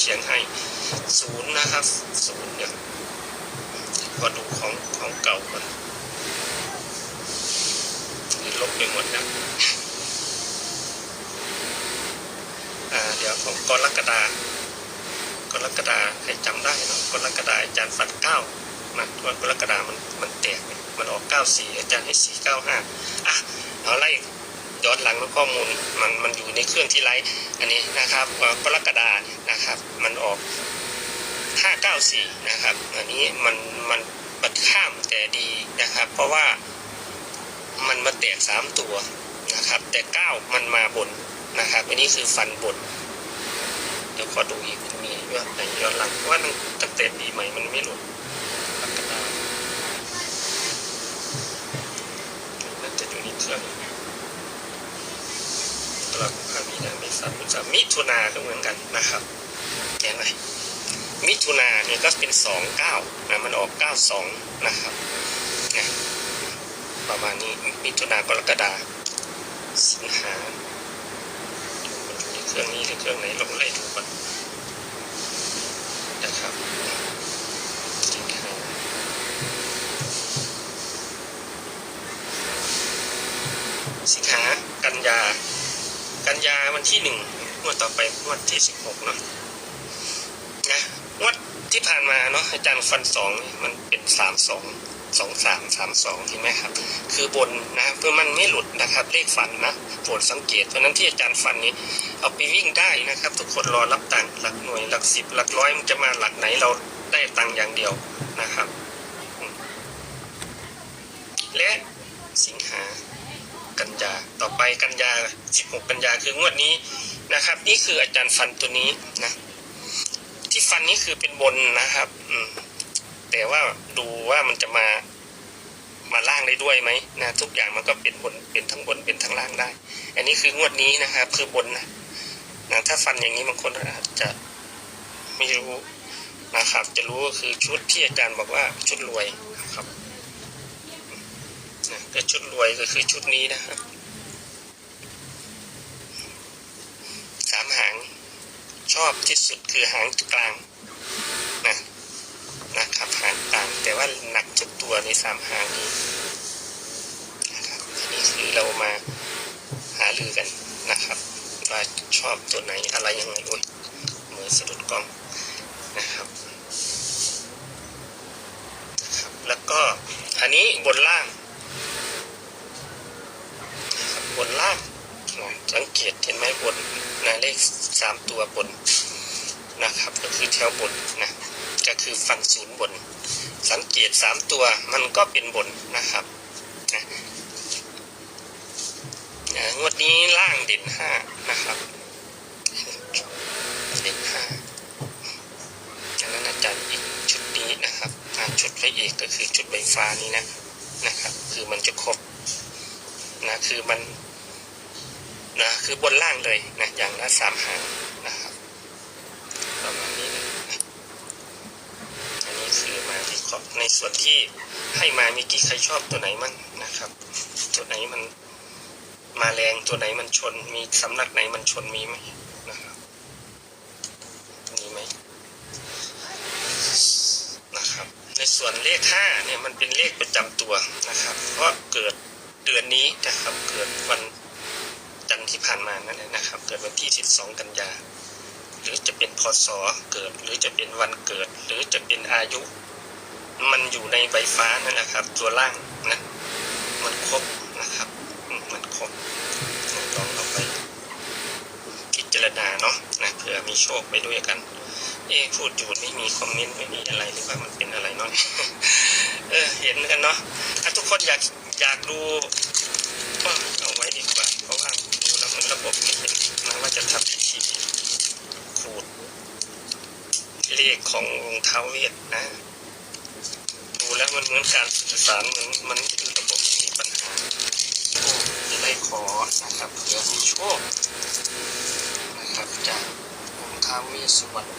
เชียงให้ศูนย์นะครับศูนย์เนี่ยพอดูของของเก่าก่อนลบไปหมดแล้วอ่าเดี๋ยวของกรกฎากรกฎาให้จำได้นะกรกฎาอาจารย์ฟันเก้านะว่ากรกฎามันมันแตกมันออกเก้าสี่อาจารย์ให้สี่เก้าห้าอะเอาไล่ย้อนหลังข้อมูลมันมันอยู่ในเครื่องที่ไลฟ์อันนี้นะครับกรกฎาเนี่ย 94 นะครับ อันนี้มันมันปัดข้ามแต่ดีนะครับ เพราะว่ามันมาแตก 3 ตัวนะครับ แต่ 9 มันมาบนนะครับ อันนี้คือฟันบนเดี๋ยวขอดูอีกมียอดไหนยอนหลังว่าตั้งแต่ดีไหมมันไม่หลุดมันจะอยู่ในเครื่องหลักพามีนาไม่สัตว์ามิถุนาก็เหมือนกันนะครับแกไหม มิถุนาเนี่ยก็เป็นสองเก้านะมันออกเก้าสองนะครับนะประมาณนี้มิถุนากรกฎาสิงหามันอยู่ในเครื่องนี้หรือเครื่องไหนลองไล่ดูก่อนนะครับสิงหาสิงหากันยา กันยาวันที่หนึ่งงวดต่อไปงวดที่สิบหกเนาะ วดที่ผ่านมาเนาะอาจารย์ฟันสองมันเป็นสามสองสองสามสามสองเห็นไหมครับ คือบนนะเพื่อมันไม่หลุดนะครับเลขฟันนะโปรดสังเกตเพราะนั้นที่อาจารย์ฟันนี้ เอาไปวิ่งได้นะครับ ทุกคนรอรับตังค์หลักหน่วยหลักสิบหลักร้อยมันจะมาหลักไหนเราได้ตังค์อย่างเดียวนะครับ และสิงหากันยาต่อไปกันยา 16 กันยาคืองวดนี้นะครับ นี่คืออาจารย์ฟันตัวนี้นะ ฟันนี้คือเป็นบนนะครับ อืม แต่ว่าดูว่ามันจะมามาล่างได้ด้วยไหมนะทุกอย่างมันก็เป็นบนเป็นทั้งบนเป็นทั้งล่างได้ อันนี้คืองวดนี้นะครับคือบนนะนะถ้าฟันอย่างนี้บางคนอาจจะไม่รู้นะครับ จะรู้ก็คือชุดที่อาจารย์บอกว่าชุดรวยนะครับนะก็ชุดรวยก็คือชุดนี้นะครับสามหาง ชอบที่สุดคือหางกลางนะนะครับหางกลาง แต่ว่าหนักทุกตัวในสามหางนี้นะครับอันนี้คือเรามาหาลือกันนะครับว่าชอบตัวไหนอะไรยังไงโอ้ยมือสะดุดกล้องนะครับนะครับ แล้วก็อันนี้บนล่างนะครับบนล่างสังเกตเห็นไหมบน นะเลขสามตัวบนนะครับ ก็คือแถวบนนะก็คือฝั่งศูนย์บน สังเกตสามตัวมันก็เป็นบนนะครับนะนะงวดนี้ล่างเด่นห้านะครับเด่นห้าจากนั้นอาจารย์อีกชุดนี้นะครับชุดพระเอกก็คือชุดใบฟ้านี้นะนะครับ คือมันจะครบนะคือมัน นะคือบนล่างเลยนะอย่างละสามหางนะครับประมาณนี้นะอันนี้คือมาวิเคราะห์ในส่วนที่ให้มามีกี่ใครชอบตัวไหนมั่งนะครับ ตัวไหนมันมาแรงตัวไหนมันชนมีสำนักไหนมันชนมีไหมนะครับมีไหมนะครับ ในส่วนเลขห้าเนี่ยมันเป็นเลขประจำตัวนะครับ เพราะเกิดเดือนนี้นะครับ เกิดวันจัน ที่ผ่านมานั่นแหละนะครับ เกิดวันที่ 12 กันยา หรือจะเป็นพศเกิด หรือจะเป็นวันเกิด หรือจะเป็นอายุ มันอยู่ในใบฟ้านั่นแหละครับ ตัวล่างนะมันครบนะครับ มันครบลองเอาไปพิจารณาเนาะนะเผื่อมีโชคไปด้วยกัน เอ๊พูดอยู่ไม่มีคอมเมนต์ไม่มีอะไรหรือว่ามันเป็นอะไรเนาะเออเห็นกันเนาะถ้าทุกคนอยากอยากดูก็เอาไว้ดีกว่า เพราะว่าดู ผมนะบบไม่เห็นนว่าจะทำพิธีขูดเลขขององค์ท้าวเวทนะ ดูแล้วมันเหมือนการสื่อสารเหมือนมันเป็นระบบมีปัญหาจะได้ขอนะครับเพื่อมีโชคนะครับจากองค์ท้าวเวสสุวรรณ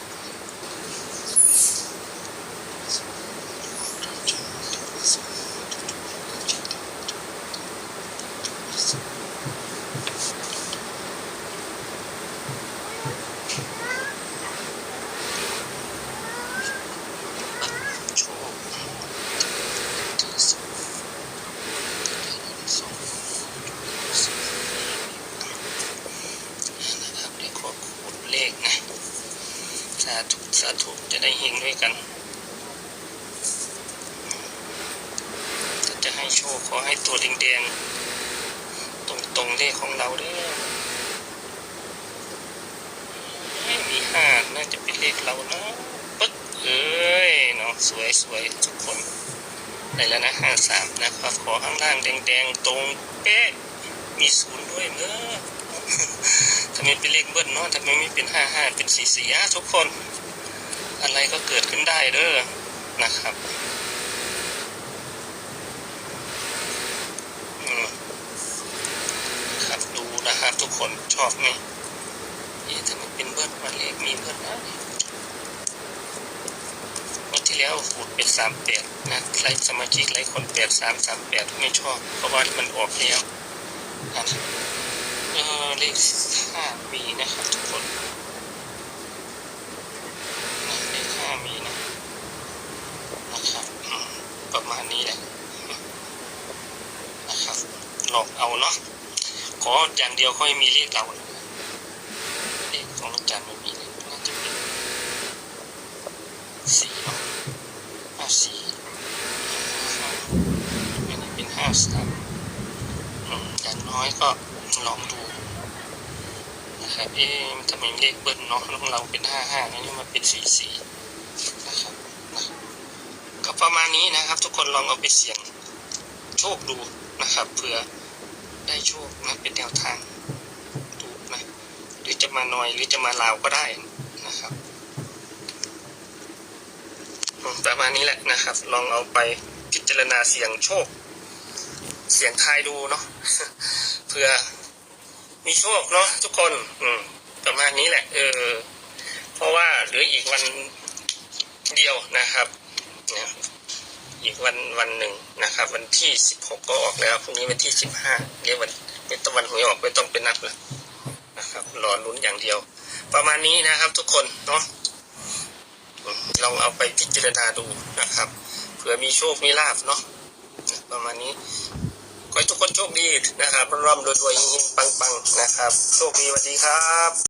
สาธุสาธุจะได้เฮงด้วยกัน ถ้าจะให้โชคขอให้ตัวแดงๆ ตรงตรงๆเลขของเราด้อไม่มีห้าน่าจะเป็นเลขเรานะปึ๊กเอ้ยเนาะสวยสวยทุกคนได้แล้วนะห้าสามนะครับขอข้างล่างแดงๆ ตรงเป๊ะมีศูนย์ด้วยเนอะ ทำไมเป็นเลขเบิ้ลเนาะทำไมไม่เป็นห้าห้าเป็นสี่สี่อะทุกคน อะไรก็เกิดขึ้นได้เด้อนะครับอืมครับดูนะครับทุกคนชอบไหมเอ๊ะทำไมเป็นเบิร์ดมาเลขมีเบิร์ดนะวันที่แล้วหูดเป็นสามแปดนะใครสมาชิกหลายคนแปดสามสามแปดไม่ชอบ เพราะว่ามันออกแล้วนะเออ เลขห้ามีนะครับทุกคนเลขห้ามีนะนะครับประมาณนี้แหละนะครับลองเอาเนาะขออย่างเดียวค่อยมีเลขเราเลขของอาจารย์ไม่มีเลยน่าจะเป็นสี่เนาะห้าสี่ห้าอันนี้เป็นห้าสามอย่างน้อยก็ลองดู นะครับเอ๊ะทำไมเลขเบิ้ลเนาะของเราเป็นห้าห้านนี้มาเป็นสี่สี่นะครับนะก็ประมาณนี้นะครับ ทุกคนลองเอาไปเสี่ยงโชคดูนะครับเผื่อได้โชคนะเป็นแนวทางดูนะหรือจะมาหน่อยหรือจะมาลาวก็ได้นะครับประมาณนี้แหละนะครับ ลองเอาไปพิจารณาเสี่ยงโชค เสี่ยงทายดูเนาะเพื่อ มีโชคเนาะทุกคน อืมประมาณนี้แหละ เออ เพราะว่าเหลืออีกวันเดียวนะครับนี่ยอีกวันวันหนึ่งนะครับ วันที่สิบหกก็ออกแล้วพรุ่งนี้วันที่สิบห้าเดี๋ยววันเป็นตะวันหวยออกไม่ต้องไปนับแล้วนะครับรอลุ้นอย่างเดียว ประมาณนี้นะครับ ทุกคนเนาะลองเอาไปพิจารณาดูนะครับเผื่อมีโชคมีลาบเนาะประมาณนี้ ขอให้ทุกคนโชคดีนะครับร่ำรวยรวยๆเฮงๆปังๆนะครับ โชคดีสวัสดีครับ